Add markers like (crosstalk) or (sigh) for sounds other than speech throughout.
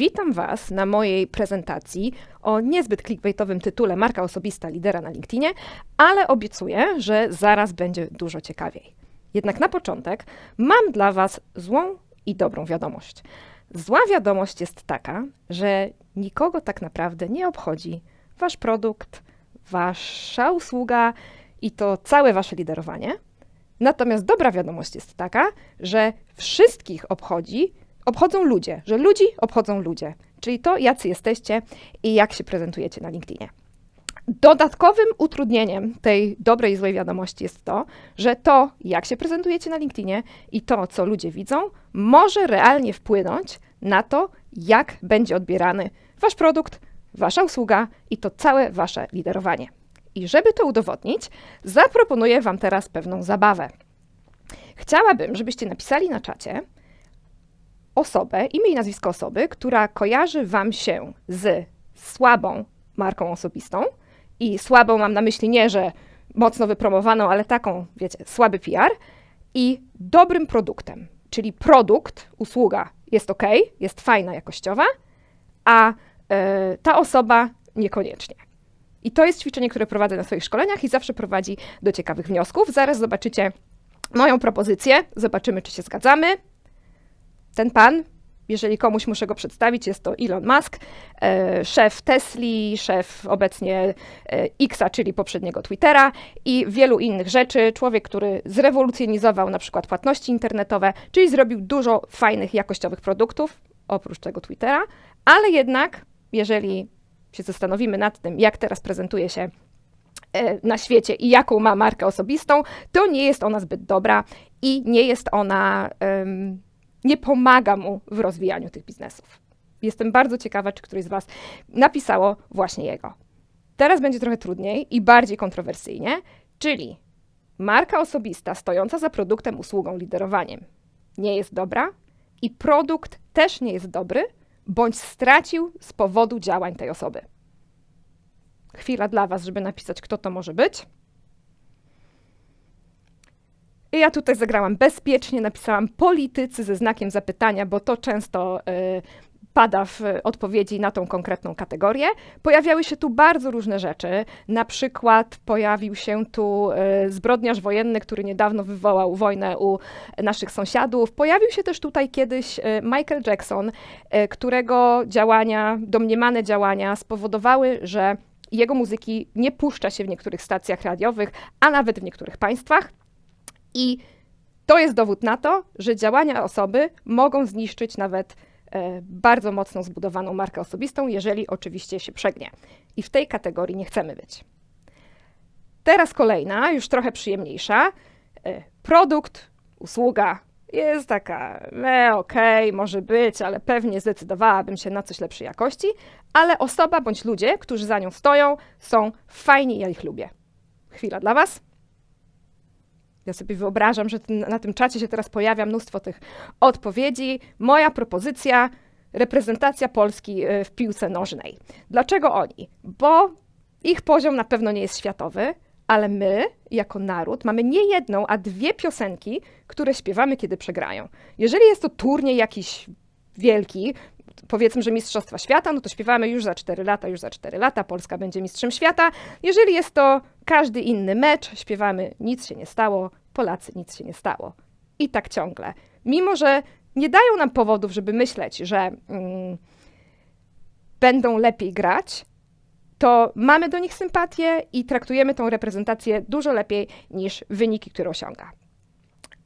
Witam Was na mojej prezentacji o niezbyt clickbaitowym tytule Marka osobista lidera na LinkedInie, ale obiecuję, że zaraz będzie dużo ciekawiej. Jednak na początek mam dla Was złą i dobrą wiadomość. Zła wiadomość jest taka, że nikogo tak naprawdę nie obchodzi Wasz produkt, Wasza usługa i to całe Wasze liderowanie. Natomiast dobra wiadomość jest taka, że wszystkich obchodzi obchodzą ludzie, że ludzi obchodzą ludzie, czyli to, jacy jesteście i jak się prezentujecie na LinkedInie. Dodatkowym utrudnieniem tej dobrej i złej wiadomości jest to, że to, jak się prezentujecie na LinkedInie i to, co ludzie widzą, może realnie wpłynąć na to, jak będzie odbierany wasz produkt, wasza usługa i to całe wasze liderowanie. I żeby to udowodnić, zaproponuję Wam teraz pewną zabawę. Chciałabym, żebyście napisali na czacie, osobę, imię i nazwisko osoby, która kojarzy Wam się z słabą marką osobistą. I słabą mam na myśli nie, że mocno wypromowaną, ale taką, wiecie, słaby PR i dobrym produktem. Czyli produkt, usługa jest ok, jest fajna, jakościowa, a e, ta osoba niekoniecznie. I to jest ćwiczenie, które prowadzę na swoich szkoleniach i zawsze prowadzi do ciekawych wniosków. Zaraz zobaczycie moją propozycję, zobaczymy, czy się zgadzamy ten pan, jeżeli komuś muszę go przedstawić, jest to Elon Musk, e, szef Tesli, szef obecnie e, Xa, czyli poprzedniego Twittera i wielu innych rzeczy. Człowiek, który zrewolucjonizował na przykład płatności internetowe, czyli zrobił dużo fajnych, jakościowych produktów, oprócz tego Twittera, ale jednak, jeżeli się zastanowimy nad tym, jak teraz prezentuje się e, na świecie i jaką ma markę osobistą, to nie jest ona zbyt dobra i nie jest ona. Um, nie pomaga mu w rozwijaniu tych biznesów. Jestem bardzo ciekawa, czy któryś z Was napisało właśnie jego. Teraz będzie trochę trudniej i bardziej kontrowersyjnie, czyli marka osobista stojąca za produktem, usługą, liderowaniem nie jest dobra i produkt też nie jest dobry, bądź stracił z powodu działań tej osoby. Chwila dla Was, żeby napisać, kto to może być. I ja tutaj zagrałam bezpiecznie, napisałam politycy ze znakiem zapytania, bo to często y, pada w odpowiedzi na tą konkretną kategorię. Pojawiały się tu bardzo różne rzeczy. Na przykład pojawił się tu y, zbrodniarz wojenny, który niedawno wywołał wojnę u naszych sąsiadów. Pojawił się też tutaj kiedyś y, Michael Jackson, y, którego działania, domniemane działania spowodowały, że jego muzyki nie puszcza się w niektórych stacjach radiowych, a nawet w niektórych państwach. I to jest dowód na to, że działania osoby mogą zniszczyć nawet e, bardzo mocno zbudowaną markę osobistą, jeżeli oczywiście się przegnie. I w tej kategorii nie chcemy być. Teraz kolejna, już trochę przyjemniejsza. E, produkt, usługa jest taka, e, okej, okay, może być, ale pewnie zdecydowałabym się na coś lepszej jakości, ale osoba bądź ludzie, którzy za nią stoją, są fajni ja ich lubię. Chwila dla Was. Ja sobie wyobrażam, że na tym czacie się teraz pojawia mnóstwo tych odpowiedzi. Moja propozycja reprezentacja Polski e, w piłce nożnej. Dlaczego oni? Bo ich poziom na pewno nie jest światowy, ale my, jako naród, mamy nie jedną, a dwie piosenki, które śpiewamy, kiedy przegrają. Jeżeli jest to turniej jakiś wielki, powiedzmy, że Mistrzostwa Świata, no to śpiewamy już za 4 lata, już za 4 lata, Polska będzie mistrzem świata. Jeżeli jest to każdy inny mecz, śpiewamy nic się nie stało, Polacy nic się nie stało. I tak ciągle. Mimo, że nie dają nam powodów, żeby myśleć, że mm, będą lepiej grać, to mamy do nich sympatię i traktujemy tą reprezentację dużo lepiej niż wyniki, które osiąga.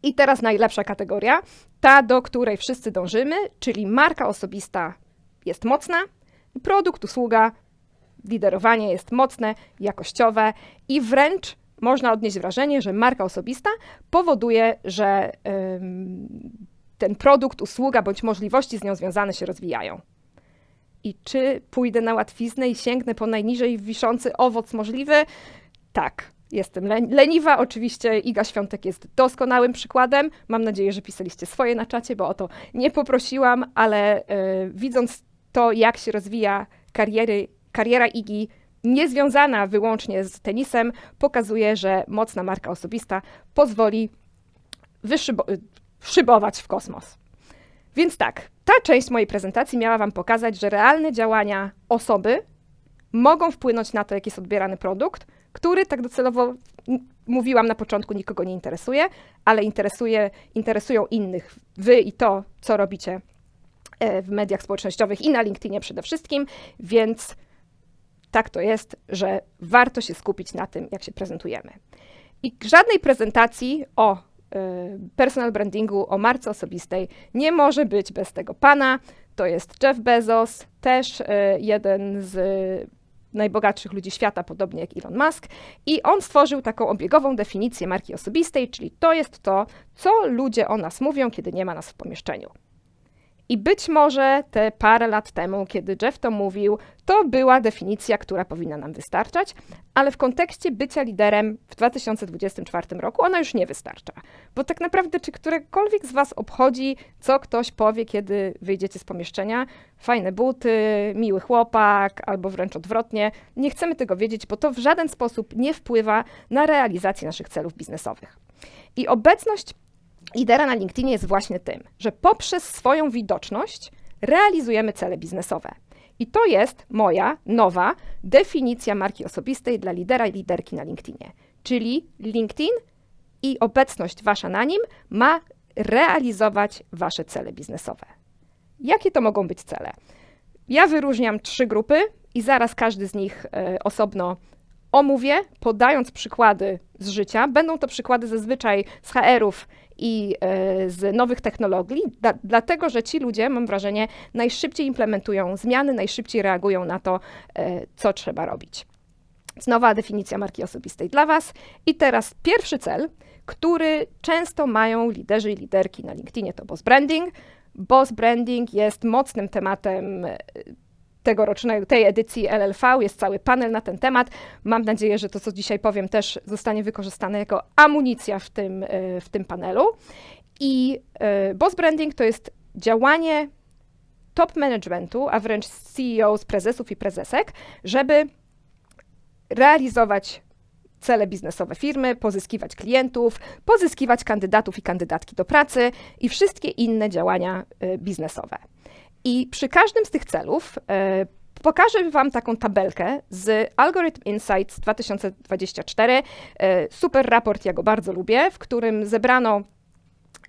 I teraz najlepsza kategoria, ta, do której wszyscy dążymy, czyli marka osobista jest mocna, produkt, usługa, liderowanie jest mocne, jakościowe i wręcz można odnieść wrażenie, że marka osobista powoduje, że ten produkt, usługa bądź możliwości z nią związane się rozwijają. I czy pójdę na łatwiznę i sięgnę po najniżej wiszący owoc możliwy? Tak. Jestem leniwa. Oczywiście Iga Świątek jest doskonałym przykładem. Mam nadzieję, że pisaliście swoje na czacie, bo o to nie poprosiłam, ale yy, widząc to, jak się rozwija kariery, kariera Igi, niezwiązana wyłącznie z tenisem, pokazuje, że mocna marka osobista pozwoli wyszybować w kosmos. Więc tak, ta część mojej prezentacji miała Wam pokazać, że realne działania osoby mogą wpłynąć na to, jak jest odbierany produkt, który tak docelowo mówiłam na początku, nikogo nie interesuje, ale interesuje, interesują innych. Wy i to, co robicie e, w mediach społecznościowych i na LinkedInie przede wszystkim, więc tak to jest, że warto się skupić na tym, jak się prezentujemy. I żadnej prezentacji o e, personal brandingu, o marce osobistej nie może być bez tego pana. To jest Jeff Bezos, też e, jeden z najbogatszych ludzi świata, podobnie jak Elon Musk. I on stworzył taką obiegową definicję marki osobistej, czyli to jest to, co ludzie o nas mówią, kiedy nie ma nas w pomieszczeniu. I być może te parę lat temu, kiedy Jeff to mówił, to była definicja, która powinna nam wystarczać, ale w kontekście bycia liderem w 2024 roku ona już nie wystarcza. Bo tak naprawdę, czy którekolwiek z Was obchodzi, co ktoś powie, kiedy wyjdziecie z pomieszczenia? Fajne buty, miły chłopak, albo wręcz odwrotnie. Nie chcemy tego wiedzieć, bo to w żaden sposób nie wpływa na realizację naszych celów biznesowych. I obecność lidera na LinkedInie jest właśnie tym, że poprzez swoją widoczność realizujemy cele biznesowe. I to jest moja nowa definicja marki osobistej dla lidera i liderki na LinkedInie. Czyli LinkedIn i obecność wasza na nim ma realizować wasze cele biznesowe. Jakie to mogą być cele? Ja wyróżniam trzy grupy i zaraz każdy z nich y, osobno omówię, podając przykłady z życia. Będą to przykłady zazwyczaj z HR-ów i e, z nowych technologii, da, dlatego że ci ludzie, mam wrażenie, najszybciej implementują zmiany, najszybciej reagują na to, e, co trzeba robić. Nowa definicja marki osobistej dla Was. I teraz pierwszy cel, który często mają liderzy i liderki na LinkedInie, to boss branding. Boss branding jest mocnym tematem e, tegorocznej, tej edycji LLV. Jest cały panel na ten temat. Mam nadzieję, że to, co dzisiaj powiem, też zostanie wykorzystane jako amunicja w tym, e, w tym panelu. I e, boss branding to jest działanie top managementu, a wręcz CEOs, prezesów i prezesek, żeby realizować cele biznesowe firmy, pozyskiwać klientów, pozyskiwać kandydatów i kandydatki do pracy i wszystkie inne działania e, biznesowe. I przy każdym z tych celów e, pokażę Wam taką tabelkę z Algorithm Insights 2024. E, super raport, ja go bardzo lubię, w którym zebrano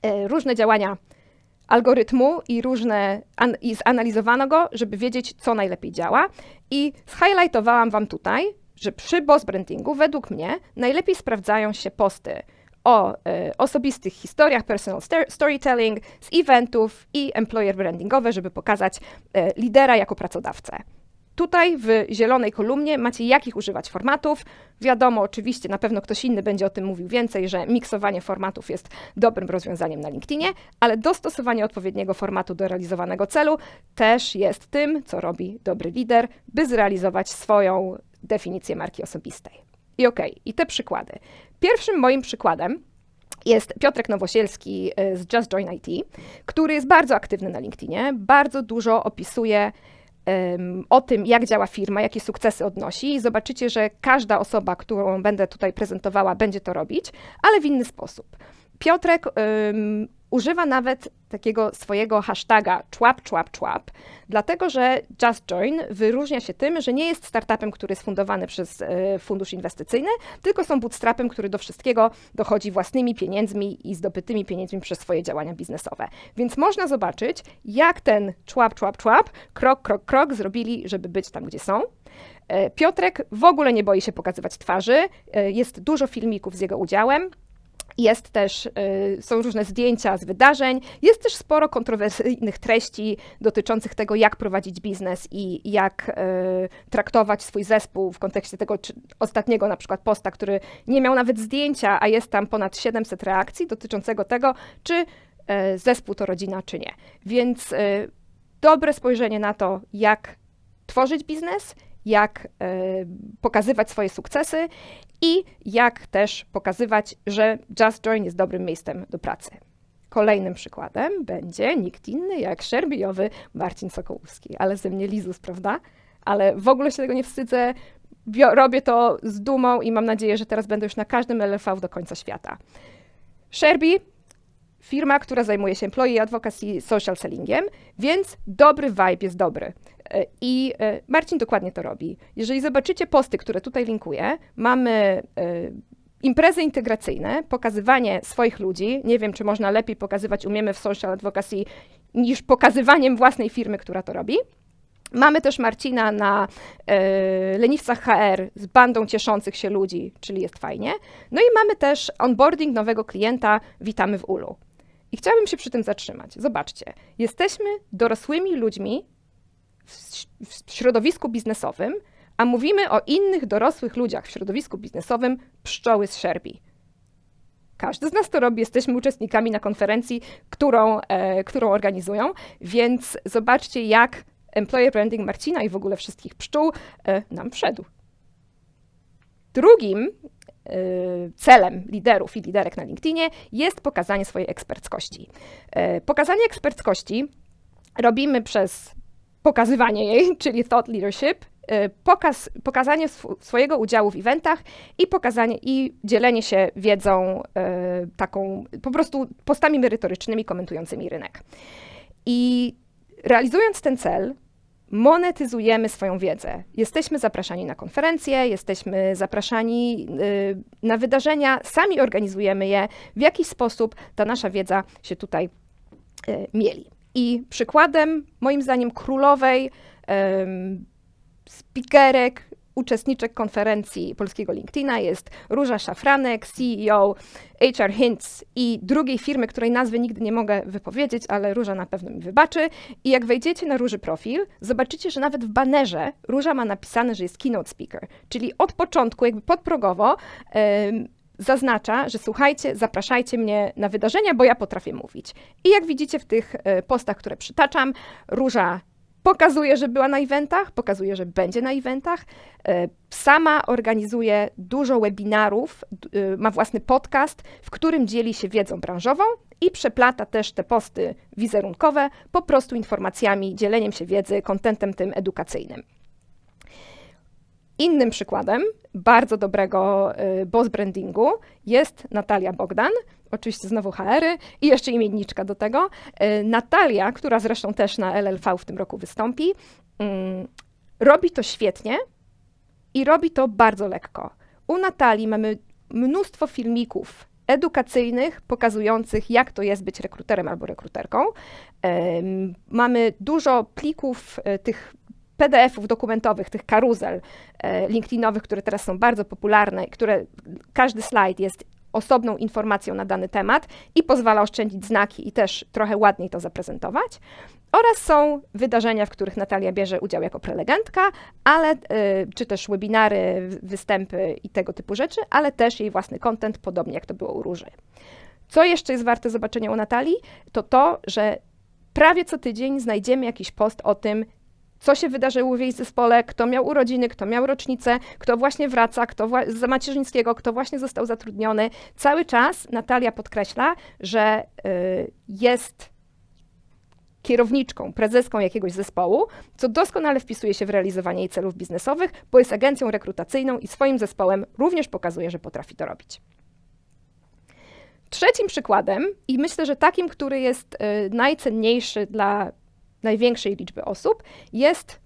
e, różne działania algorytmu i różne an, i zanalizowano go, żeby wiedzieć, co najlepiej działa. I zhighlightowałam Wam tutaj, że przy boss brandingu według mnie najlepiej sprawdzają się posty o e, osobistych historiach, personal storytelling, z eventów i employer brandingowe, żeby pokazać e, lidera jako pracodawcę. Tutaj w zielonej kolumnie macie jakich używać formatów. Wiadomo, oczywiście, na pewno ktoś inny będzie o tym mówił więcej, że miksowanie formatów jest dobrym rozwiązaniem na LinkedInie, ale dostosowanie odpowiedniego formatu do realizowanego celu też jest tym, co robi dobry lider, by zrealizować swoją definicję marki osobistej. I okej, okay, i te przykłady. Pierwszym moim przykładem jest Piotrek Nowosielski e, z Just Join IT, który jest bardzo aktywny na LinkedInie, bardzo dużo opisuje um, o tym, jak działa firma, jakie sukcesy odnosi. I zobaczycie, że każda osoba, którą będę tutaj prezentowała, będzie to robić, ale w inny sposób. Piotrek um, używa nawet takiego swojego hashtaga człap, człap, człap, dlatego że Just Join wyróżnia się tym, że nie jest startupem, który jest fundowany przez e, fundusz inwestycyjny, tylko są bootstrapem, który do wszystkiego dochodzi własnymi pieniędzmi i zdobytymi pieniędzmi przez swoje działania biznesowe. Więc można zobaczyć, jak ten człap, człap, człap, krok, krok, krok zrobili, żeby być tam, gdzie są. E, Piotrek w ogóle nie boi się pokazywać twarzy, e, jest dużo filmików z jego udziałem. Jest też, y, są różne zdjęcia z wydarzeń, jest też sporo kontrowersyjnych treści dotyczących tego, jak prowadzić biznes i jak y, traktować swój zespół w kontekście tego ostatniego na przykład posta, który nie miał nawet zdjęcia, a jest tam ponad 700 reakcji dotyczącego tego, czy y, zespół to rodzina, czy nie. Więc dobre spojrzenie na to, jak tworzyć biznes, jak pokazywać swoje sukcesy i jak też pokazywać, że Just Join jest dobrym miejscem do pracy. Kolejnym przykładem będzie nikt inny jak szerbijowy Marcin Sokołowski, ale ze mnie Lizus, prawda? Ale w ogóle się tego nie wstydzę, robię to z dumą i mam nadzieję, że teraz będę już na każdym LFV do końca świata. Szerbi firma, która zajmuje się employee advocacy, social sellingiem, więc dobry vibe jest dobry. E, I e, Marcin dokładnie to robi. Jeżeli zobaczycie posty, które tutaj linkuję, mamy e, imprezy integracyjne, pokazywanie swoich ludzi. Nie wiem, czy można lepiej pokazywać umiemy w social advocacy niż pokazywaniem własnej firmy, która to robi. Mamy też Marcina na leniwcach HR z bandą cieszących się ludzi, czyli jest fajnie. No i mamy też onboarding nowego klienta, witamy w Ulu. I chciałabym się przy tym zatrzymać. Zobaczcie, jesteśmy dorosłymi ludźmi w, środowisku biznesowym, a mówimy o innych dorosłych ludziach w środowisku biznesowym pszczoły z Szerbii. Każdy z nas to robi, jesteśmy uczestnikami na konferencji, którą, e, którą organizują, więc zobaczcie, jak employer branding Marcina i w ogóle wszystkich pszczół e, nam wszedł. Drugim e, celem liderów i liderek na LinkedInie jest pokazanie swojej eksperckości. E, pokazanie eksperckości robimy przez pokazywanie jej, (laughs) czyli thought leadership, pokaz, pokazanie sw swojego udziału w eventach i pokazanie i dzielenie się wiedzą taką po prostu postami merytorycznymi komentującymi rynek. I realizując ten cel, monetyzujemy swoją wiedzę. Jesteśmy zapraszani na konferencje, jesteśmy zapraszani y, na wydarzenia, sami organizujemy je, w jakiś sposób ta nasza wiedza się tutaj y, mieli. I przykładem, moim zdaniem, królowej speakerek, uczestniczek konferencji polskiego LinkedIna jest Róża Szafranek, CEO HR Hints i drugiej firmy, której nazwy nigdy nie mogę wypowiedzieć, ale Róża na pewno mi wybaczy. I jak wejdziecie na Róży profil, zobaczycie, że nawet w banerze Róża ma napisane, że jest keynote speaker, czyli od początku, jakby podprogowo, zaznacza, że słuchajcie, zapraszajcie mnie na wydarzenia, bo ja potrafię mówić. I jak widzicie w tych e, postach, które przytaczam, Róża Pokazuje, że była na eventach, pokazuje, że będzie na eventach. E, sama organizuje dużo webinarów, e, ma własny podcast, w którym dzieli się wiedzą branżową i przeplata też te posty wizerunkowe po prostu informacjami, dzieleniem się wiedzy, kontentem tym edukacyjnym. Innym przykładem bardzo dobrego y, boss brandingu jest Natalia Bogdan, oczywiście znowu HR-y i jeszcze imienniczka do tego. Y, Natalia, która zresztą też na LLV w tym roku wystąpi, mm, robi to świetnie i robi to bardzo lekko. U Natalii mamy mnóstwo filmików edukacyjnych, pokazujących, jak to jest być rekruterem albo rekruterką. Mamy dużo plików y, tych PDF-ów dokumentowych, tych karuzel e, LinkedInowych, które teraz są bardzo popularne, które każdy slajd jest osobną informacją na dany temat i pozwala oszczędzić znaki i też trochę ładniej to zaprezentować. Oraz są wydarzenia, w których Natalia bierze udział jako prelegentka, ale, y, czy też webinary, występy i tego typu rzeczy, ale też jej własny content, podobnie jak to było u Róży. Co jeszcze jest warte zobaczenia u Natalii, to to, że prawie co tydzień znajdziemy jakiś post o tym, co się wydarzyło w jej zespole, kto miał urodziny, kto miał rocznicę, kto właśnie wraca, kto wła- z macierzyńskiego, kto właśnie został zatrudniony. Cały czas Natalia podkreśla, że y, jest kierowniczką, prezeską jakiegoś zespołu, co doskonale wpisuje się w realizowanie jej celów biznesowych, bo jest agencją rekrutacyjną i swoim zespołem również pokazuje, że potrafi to robić. Trzecim przykładem, i myślę, że takim, który jest y, najcenniejszy dla największej liczby osób, jest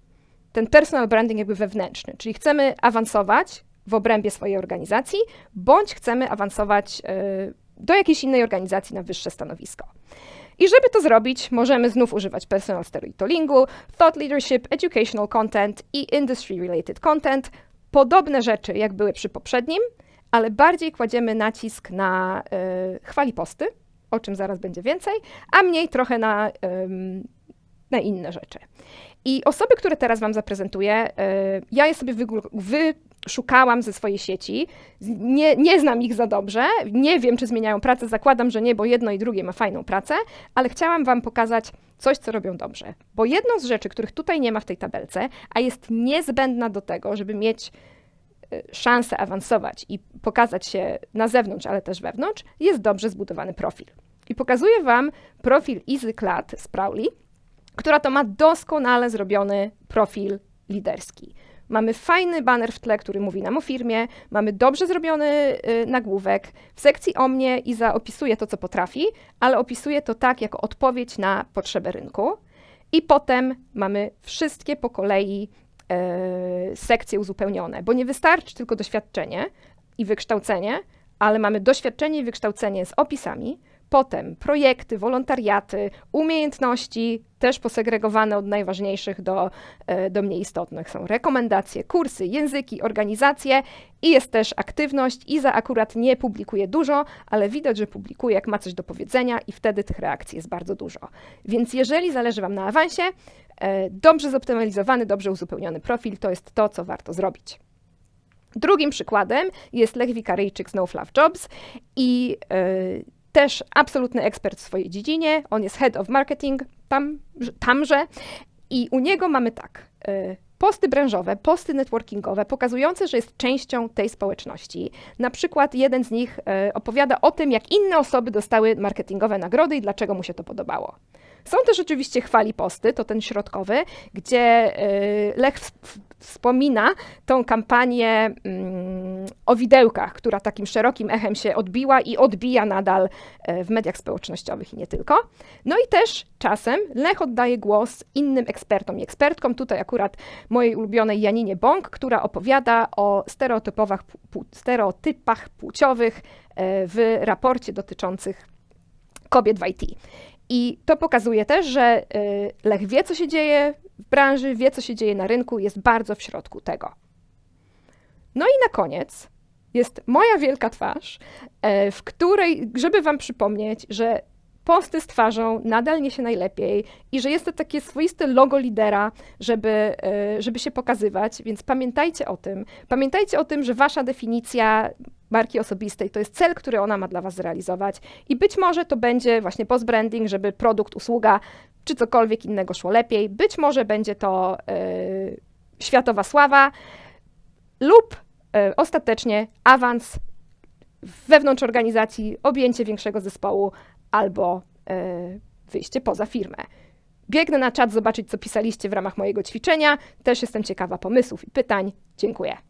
ten personal branding jakby wewnętrzny, czyli chcemy awansować w obrębie swojej organizacji, bądź chcemy awansować y, do jakiejś innej organizacji na wyższe stanowisko. I żeby to zrobić, możemy znów używać personal storytellingu, thought leadership, educational content i industry related content. Podobne rzeczy, jak były przy poprzednim, ale bardziej kładziemy nacisk na y, chwali posty, o czym zaraz będzie więcej, a mniej trochę na y, na inne rzeczy. I osoby, które teraz Wam zaprezentuję, e, ja je sobie wyszukałam ze swojej sieci. Nie, nie znam ich za dobrze, nie wiem, czy zmieniają pracę, zakładam, że nie, bo jedno i drugie ma fajną pracę, ale chciałam Wam pokazać coś, co robią dobrze. Bo jedną z rzeczy, których tutaj nie ma w tej tabelce, a jest niezbędna do tego, żeby mieć e, szansę awansować i pokazać się na zewnątrz, ale też wewnątrz, jest dobrze zbudowany profil. I pokazuję Wam profil Easy Clad z Prowly, która to ma doskonale zrobiony profil liderski. mamy fajny banner w tle, który mówi nam o firmie, mamy dobrze zrobiony y, nagłówek. W sekcji o mnie Iza opisuje to, co potrafi, ale opisuje to tak, jako odpowiedź na potrzebę rynku. I potem mamy wszystkie po kolei e, sekcje uzupełnione, bo nie wystarczy tylko doświadczenie i wykształcenie, ale mamy doświadczenie i wykształcenie z opisami, potem projekty, wolontariaty, umiejętności, też posegregowane od najważniejszych do, e, do mniej istotnych. Są rekomendacje, kursy, języki, organizacje i jest też aktywność. Iza akurat nie publikuje dużo, ale widać, że publikuje, jak ma coś do powiedzenia i wtedy tych reakcji jest bardzo dużo. Więc jeżeli zależy Wam na awansie, e, dobrze zoptymalizowany, dobrze uzupełniony profil to jest to, co warto zrobić. Drugim przykładem jest Lech Wikaryjczyk z No Fluff Jobs i yy, też absolutny ekspert w swojej dziedzinie. On jest head of marketing tam, tamże i u niego mamy tak. Yy, posty branżowe, posty networkingowe, pokazujące, że jest częścią tej społeczności. Na przykład jeden z nich yy, opowiada o tym, jak inne osoby dostały marketingowe nagrody i dlaczego mu się to podobało. Są też oczywiście chwali posty, to ten środkowy, gdzie Lech wspomina tą kampanię mm, o widełkach, która takim szerokim echem się odbiła i odbija nadal e, w mediach społecznościowych i nie tylko. No i też czasem Lech oddaje głos innym ekspertom i ekspertkom. Tutaj akurat mojej ulubionej Janinie Bąk, która opowiada o stereotypach, stereotypach płciowych e, w raporcie dotyczących kobiet w IT. I to pokazuje też, że y, Lech wie, co się dzieje w branży, wie, co się dzieje na rynku, jest bardzo w środku tego. No i na koniec jest moja wielka twarz, e, w której, żeby Wam przypomnieć, że posty z twarzą nadal niesie najlepiej i że jest to takie swoiste logo lidera, żeby, e, żeby się pokazywać, więc pamiętajcie o tym. Pamiętajcie o tym, że Wasza definicja marki osobistej. To jest cel, który ona ma dla Was zrealizować i być może to będzie właśnie post-branding, żeby produkt, usługa czy cokolwiek innego szło lepiej. Być może będzie to yy, światowa sława lub yy, ostatecznie awans wewnątrz organizacji, objęcie większego zespołu albo yy, wyjście poza firmę. Biegnę na czat zobaczyć, co pisaliście w ramach mojego ćwiczenia. Też jestem ciekawa pomysłów i pytań. Dziękuję.